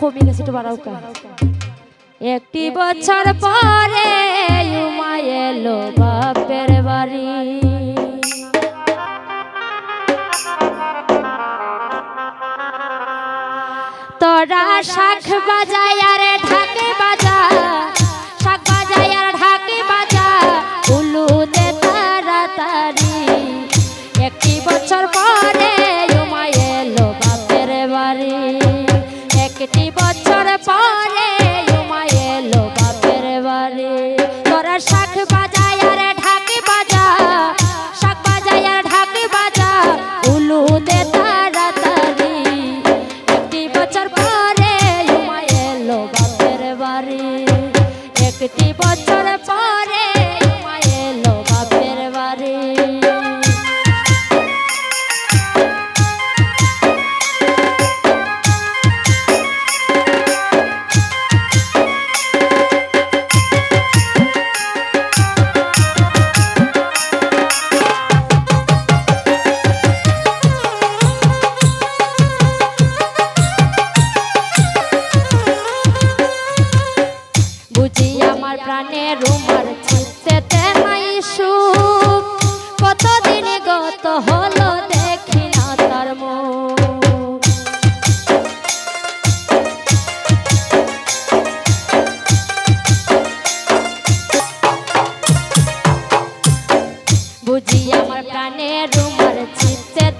হোমি গেছে একটু বাড়াও একটি বছর পরে এলো বাপের বাড়ি। তোরা শাখ বাজায় আরে ঢাকে বাজায়। প্রাণের উমার চিত্তেতে নাই কতদিনে গত হলো দেখি না তার বুঝি আমার প্রাণের উমার চিত্তেতে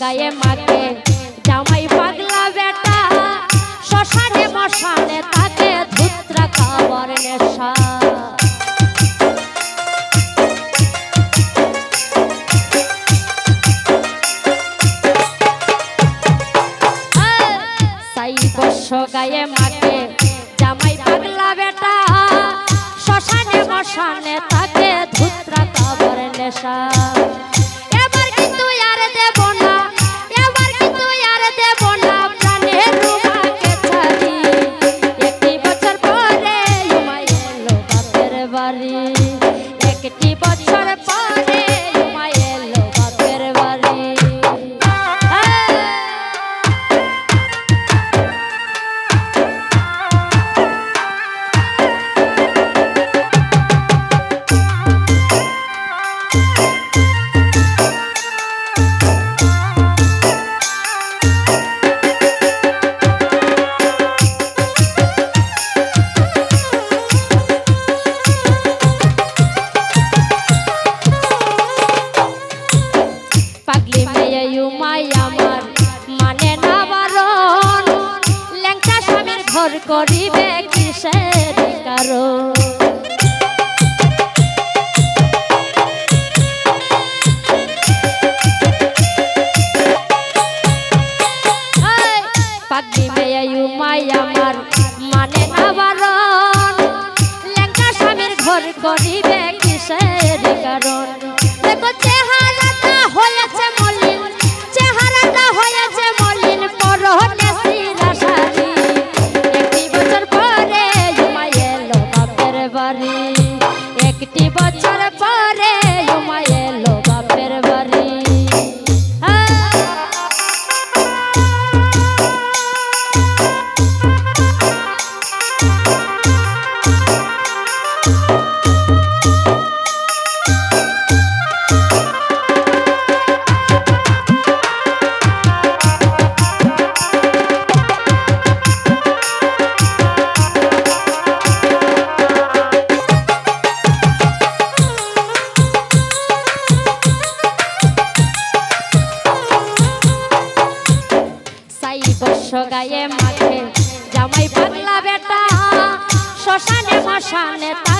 গায়ে মাকে জামাই পাগলা বেটা, শ্মশানে মশানে তাকে ধুত্রা খাবার নেশা। গায়ে মাকে জামাই পাগলা বেটা, শ্মশানে মশানে তাকে ধুত্রা খাবার নেশা। বাবারে একটি করিবে কিসের কারও পাগলি মেয়ায়ু মায়া আমার মানে আবার ল্যাংকা স্বামীর ঘর করিবে কিসের কারণ? Hari এসো মাঠে। জামাই পাগলা বেটা শ্মশানে মশানে তা